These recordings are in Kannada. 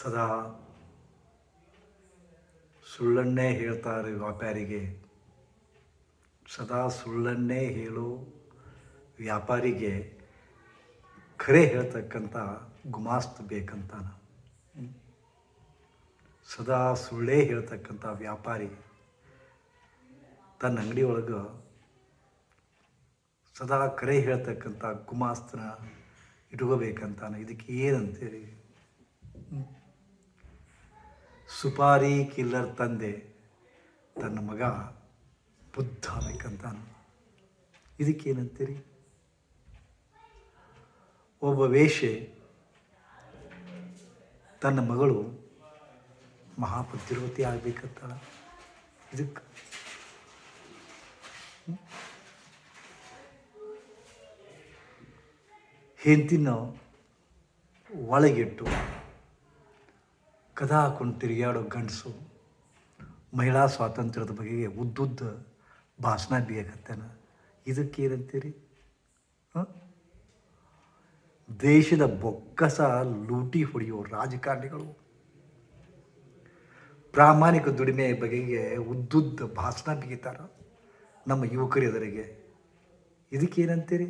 ಸದಾ ಸುಳ್ಳನ್ನೇ ಹೇಳ್ತಾರೆ ವ್ಯಾಪಾರಿಗೆ. ಸದಾ ಸುಳ್ಳನ್ನೇ ಹೇಳೋ ವ್ಯಾಪಾರಿಗೆ ಖರೆ ಹೇಳ್ತಕ್ಕಂಥ ಗುಮಾಸ್ತ್ ಬೇಕಂತಾನ. ಸದಾ ಸುಳ್ಳೇ ಹೇಳ್ತಕ್ಕಂಥ ವ್ಯಾಪಾರಿ ತನ್ನ ಅಂಗಡಿ ಒಳಗೆ ಸದಾ ಕರೆ ಹೇಳ್ತಕ್ಕಂಥ ಗುಮಾಸ್ತನ ಇಟ್ಕೋಬೇಕಂತಾನೆ. ಇದಕ್ಕೆ ಏನಂತೇಳಿ? ಸುಪಾರಿ ಕಿಲ್ಲರ್ ತಂದೆ ತನ್ನ ಮಗ ಬುದ್ಧ ಬೇಕಂತಾನ ಇದಕ್ಕೇನಂತೀರಿ? ಒಬ್ಬ ವೇಷೆ ತನ್ನ ಮಗಳು ಮಹಾಪತಿರ್ವತಿ ಆಗಬೇಕಂತ ಇದಕ್ಕೆ? ಹೆಂತಿನ ಒಳಗಿಟ್ಟು ಕದ ಹಾಕೊಂಡು ತಿರುಗಾಡೋ ಗಂಡಸು ಮಹಿಳಾ ಸ್ವಾತಂತ್ರ್ಯದ ಬಗೆಗೆ ಉದ್ದುದ್ದ ಭಾಷಣ ಬೀಯಕತ್ತೇನ? ಇದಕ್ಕೆ ಏನಂತೀರಿ? ದೇಶದ ಬೊಕ್ಕಸ ಲೂಟಿ ಹೊಡೆಯೋ ರಾಜಕಾರಣಿಗಳು. ಪ್ರಾಮಾಣಿಕ ದುಡಿಮೆ ಬಗೆಗೆ ಉದ್ದುದ್ದ ಭಾಷಣ ಬಿಗಿತಾರ ನಮ್ಮ ಯುವಕರು ಎದುರಿಗೆ. ಇದಕ್ಕೇನಂತೀರಿ?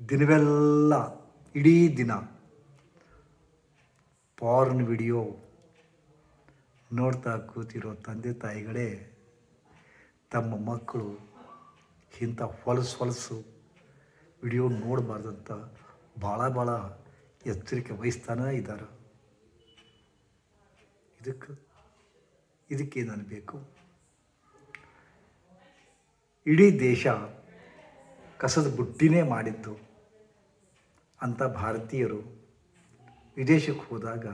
ದಿನವೆಲ್ಲ ಇಡೀ ದಿನ ಪಾರ್ನ್ ವಿಡಿಯೋ ನೋಡ್ತಾ ಕೂತಿರೋ ತಂದೆ ತಾಯಿಗಳೇ, ತಮ್ಮ ಮಕ್ಕಳು ಇಂಥ ಹೊಲಸು ಹೊಲಸು ವಿಡಿಯೋ ನೋಡಬಾರ್ದಂತ ಭಾಳ ಭಾಳ ಎಚ್ಚರಿಕೆ ವಹಿಸ್ತಾನೇ ಇದ್ದಾರೆ. ಇದಕ್ಕೆ ಇದಕ್ಕೇನು ಬೇಕು? ಇಡೀ ದೇಶ ಕಸದ ಬುಟ್ಟಿನೇ ಮಾಡಿದ್ದು ಅಂಥ ಭಾರತೀಯರು ವಿದೇಶಕ್ಕೆ ಹೋದಾಗ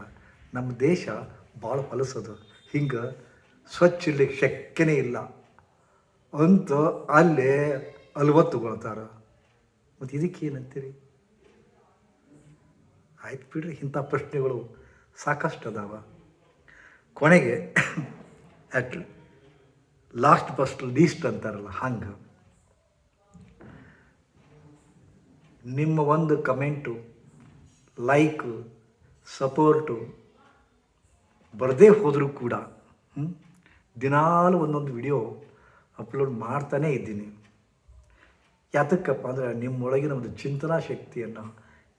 ನಮ್ಮ ದೇಶ ಭಾಳ ಹೊಲಸದು. ಹಿಂಗೆ ಸ್ವಚ್ಛ ಇರ್ಲಿಕ್ಕೆ ಶಕ್ಯನೇ ಇಲ್ಲ. ಅಂತ ಅಲ್ಲೇ ಅಲ್ವತ್ತು ತಗೊಳ್ತಾರೆ ಮತ್ತು ಇದಕ್ಕೇನಂತೀರಿ ಆಯ್ತು ಬಿಡ್ರಿ ಇಂಥ ಪ್ರಶ್ನೆಗಳು ಸಾಕಷ್ಟು ಅದಾವ. ಕೊನೆಗೆ ಅಟ್ ಲಾಸ್ಟ್ ಬಸ್ಟ್ ಲೀಸ್ಟ್ ಅಂತಾರಲ್ಲ ಹಂಗೆ. ನಿಮ್ಮ ಒಂದು ಕಮೆಂಟು ಲೈಕು ಸಪೋರ್ಟು ಬರದೇ ಹೋದರೂ ಕೂಡ ದಿನಾಲು ಒಂದೊಂದು ವಿಡಿಯೋ ಅಪ್ಲೋಡ್ ಮಾಡ್ತಾನೇ ಇದ್ದೀನಿ. ಯಾತಕ್ಕಪ್ಪ ಅಂದರೆ ನಿಮ್ಮೊಳಗಿನ ಒಂದು ಚಿಂತನಾ ಶಕ್ತಿಯನ್ನು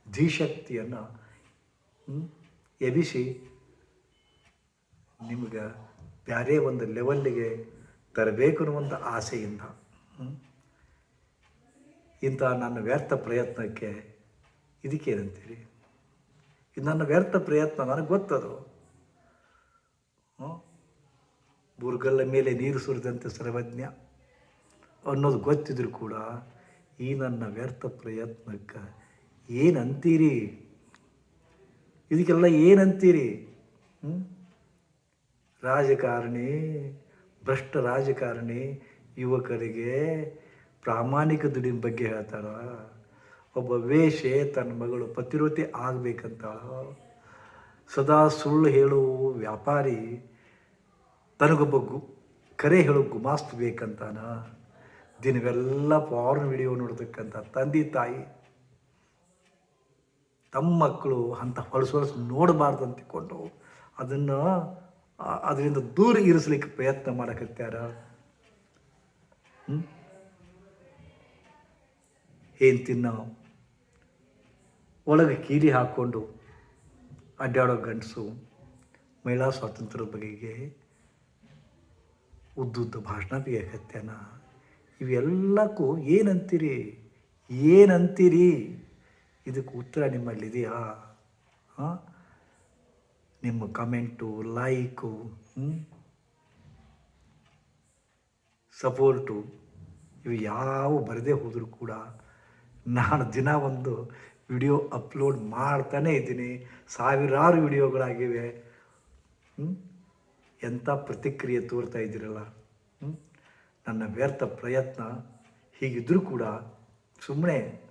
ಧಿಶಕ್ತಿಯನ್ನು ಎಬಿಸಿ ನಿಮಗೆ ಬೇರೆ ಒಂದು ಲೆವೆಲ್ಲಿಗೆ ತರಬೇಕು ಅನ್ನುವಂಥ ಆಸೆಯಿಂದ ಇಂಥ ನನ್ನ ವ್ಯರ್ಥ ಪ್ರಯತ್ನಕ್ಕೆ ಇದಕ್ಕೇನಂತೀರಿ ನನ್ನ ವ್ಯರ್ಥ ಪ್ರಯತ್ನ, ನನಗೆ ಗೊತ್ತದು? ಬುರ್ಗಲ್ಲ ಮೇಲೆ ನೀರು ಸುರಿದಂತೆ ಸರ್ವಜ್ಞ. ಅನ್ನೋದು ಗೊತ್ತಿದ್ರು ಕೂಡ ಈ ನನ್ನ ವ್ಯರ್ಥ ಪ್ರಯತ್ನಕ್ಕೆ ಏನಂತೀರಿ? ಇದಕ್ಕೆಲ್ಲ ಏನಂತೀರಿ? ರಾಜಕಾರಣಿ, ಭ್ರಷ್ಟ ರಾಜಕಾರಣಿ ಯುವಕರಿಗೆ ಪ್ರಾಮಾಣಿಕ ದುಡಿಮೆ ಬಗ್ಗೆ ಹೇಳ್ತಾರ? ಒಬ್ಬ ವೇಷೆ ತನ್ನ ಮಗಳು ಪತಿವ್ರತೆ ಆಗಬೇಕಂತ. ಸದಾ ಸುಳ್ಳು ಹೇಳುವ ವ್ಯಾಪಾರಿ ತನಗೊಬ್ಬ ಗು, ಕರೆ ಹೇಳು ಗುಮಾಸ್ತು ಬೇಕಂತಾನ. ದಿನವೆಲ್ಲ ಪಾರ್ನ್ ವಿಡಿಯೋ ನೋಡ್ತಕ್ಕಂಥ ತಂದೆ ತಾಯಿ, ತಮ್ಮ ಮಕ್ಕಳು ಅಂತ ಹೊಲಸು ಹೊಲಸು ನೋಡಬಾರ್ದು ಅಂತಿಕೊಂಡು ಅದನ್ನು ಅದರಿಂದ ದೂರ ಇರಿಸ್ಲಿಕ್ಕೆ ಪ್ರಯತ್ನ ಮಾಡಕತ್ಯಾರ? ತಿನ್ನೋ ಒಳಗೆ ಕೀಲಿ ಹಾಕ್ಕೊಂಡು ಅಡ್ಡಾಡೋ ಗಂಡಸು ಮಹಿಳಾ ಸ್ವಾತಂತ್ರ್ಯದ ಬಗೆಗೆ ಉದ್ದುದ್ದ ಭಾಷಣ ಬೇಕತ್ಯಾನ ಇವೆಲ್ಲಕ್ಕೂ ಏನಂತೀರಿ? ಏನಂತೀರಿ? ಇದಕ್ಕೆ ಉತ್ತರ ನಿಮ್ಮಲ್ಲಿದೆಯಾ? ಹಾಂ? ನಿಮ್ಮ ಕಮೆಂಟು, ಲೈಕು ಸಪೋರ್ಟು ಇವು ಯಾವ ಬರದೇ ಹೋದರೂ ಕೂಡ ನಾನು ದಿನ ಒಂದು ವಿಡಿಯೋ ಅಪ್ಲೋಡ್ ಮಾಡ್ತಾನೇ ಇದ್ದೀನಿ. ಸಾವಿರಾರು ವಿಡಿಯೋಗಳಾಗಿವೆ? ಎಂಥ ಪ್ರತಿಕ್ರಿಯೆ ತೋರ್ತಾ ಇದ್ದೀರಲ್ಲ? ನನ್ನ ವ್ಯರ್ಥ ಪ್ರಯತ್ನ ಹೀಗಿದ್ದರೂ ಕೂಡ ಸುಮ್ಮನೆ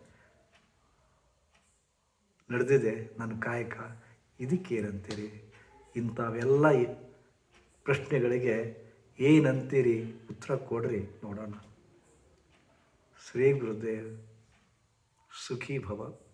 ನಡೆದಿದೆ ನನ್ನ ಕಾಯಕ. ಇದಕ್ಕೇನಂತೀರಿ ಇಂಥವೆಲ್ಲ ಪ್ರಶ್ನೆಗಳಿಗೆ ಏನಂತೀರಿ? ಉತ್ತರ ಕೊಡ್ರಿ ನೋಡೋಣ. ಶ್ರೀ ಗುರುದೇವ್ सुखी भव।